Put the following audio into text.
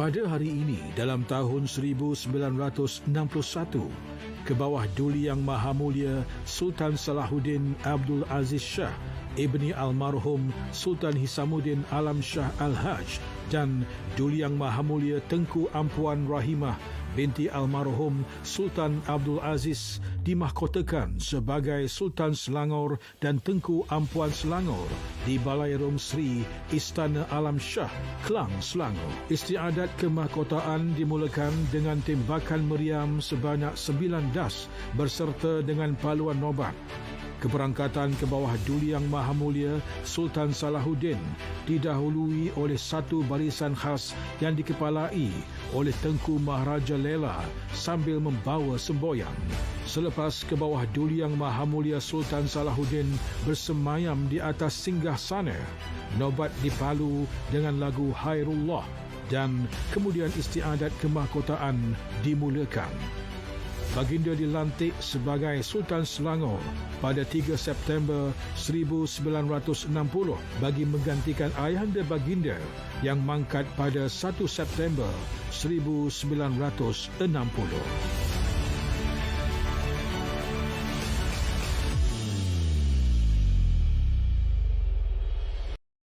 Pada hari ini dalam tahun 1961 ke bawah duli yang maha mulia Sultan Salahuddin Abdul Aziz Shah ibni almarhum Sultan Hisamuddin Alam Shah Al-Hajj dan duli yang maha mulia Tengku Ampuan Rahimah binti almarhum Sultan Abdul Aziz dimahkotakan sebagai Sultan Selangor dan Tengku Ampuan Selangor di Balai Rom Sri Istana Alam Shah, Kelang, Selangor. Istiadat kemahkotaan dimulakan dengan tembakan meriam sebanyak sembilan das berserta dengan paluan nobat. Keberangkatan ke bawah Duli Yang Maha Mulia Sultan Salahuddin didahului oleh satu barisan khas yang dikepalai oleh Tengku Maharaja Lela sambil membawa semboyan. Selepas ke bawah Duli Yang Maha Mulia Sultan Salahuddin bersemayam di atas singgah sana, nobat dipalu dengan lagu Hairullah dan kemudian istiadat kemahkotaan dimulakan. Baginda dilantik sebagai Sultan Selangor pada 3 September 1960 bagi menggantikan ayahanda baginda yang mangkat pada 1 September 1960.